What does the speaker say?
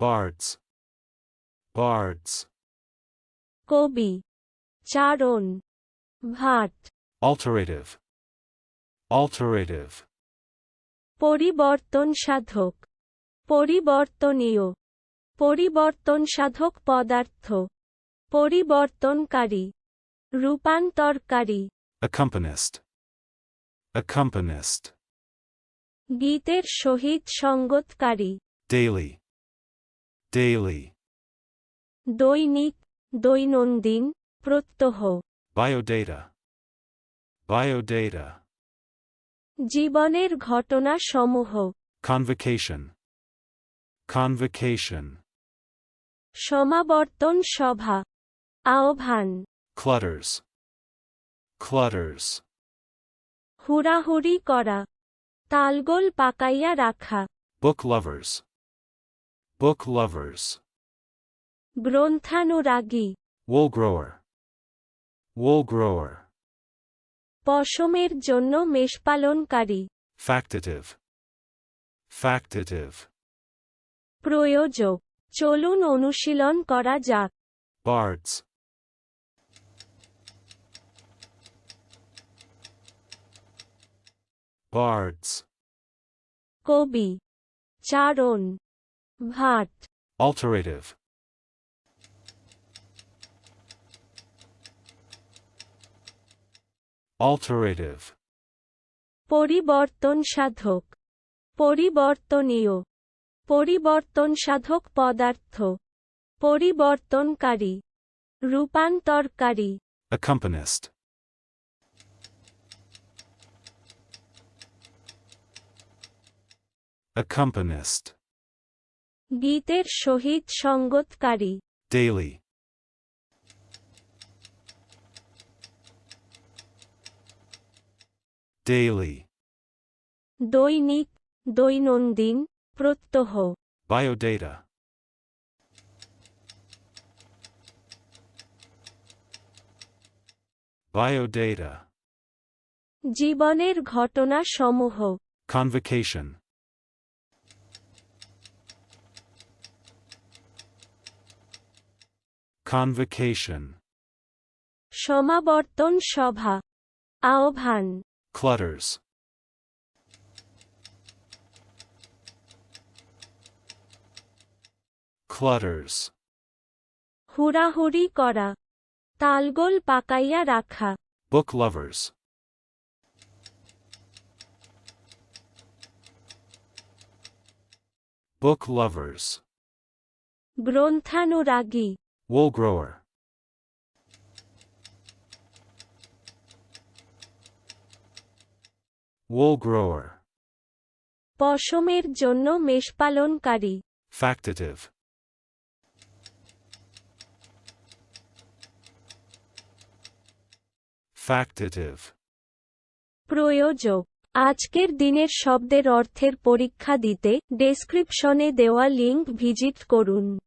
bards, bards, কবি চারণ Bhatt alterative, alterative, পরিবর্তন সাধক পরিবর্তনীয় পরিবর্তন সাধক পদার্থ পরিবর্তনকারী রূপান্তরকারী accompanist, accompanist, গীতের সহিত সঙ্গতকারী daily, daily, দৈনিক দৈনন্দিন প্রত্যহ biodata, biodata, জীবনের ঘটনা সমূহ convocation, convocation, সমাবর্তন সভা আহ্বান clutters, clutters, হুড়াহুড়ি করা তালগোল পাকাইয়া রাখা book lovers, book lovers, গ্রন্থানুরাগী wool grower, wool grower, পশমের জন্য মেষপালনকারী factative, factative, প্রয়োজক চলুন অনুশীলন করা যাক bards, bards, কবি চারণ ভাট। Alterative, alterative, পরিবর্তন সাধক। পরিবর্তনীয়। পরিবর্তন সাধক পদার্থ। পরিবর্তনকারী। রূপান্তরকারী। Accompanist, accompanist, গীতের সহিত সঙ্গতকারী। Daily, daily, দৈনিক দৈনন্দিন প্রত্যহ। Biodata, biodata, জীবনের ঘটনা সমূহ convocation, convocation, সমাবর্তন সভা আহ্বান clutters, clutters, হুড়াহুড়ি করা তালগোল পাকাইয়া রাখা book lovers, book lovers, গ্রন্থানুরাগী wool grower, wool grower, পশমের জন্য মেষপালনকারী। Factative, factative, প্রয়োজক। আজকের দিনের শব্দের অর্থের পরীক্ষা দিতে ডেসক্রিপশনে দেওয়া লিঙ্ক ভিজিট করুন।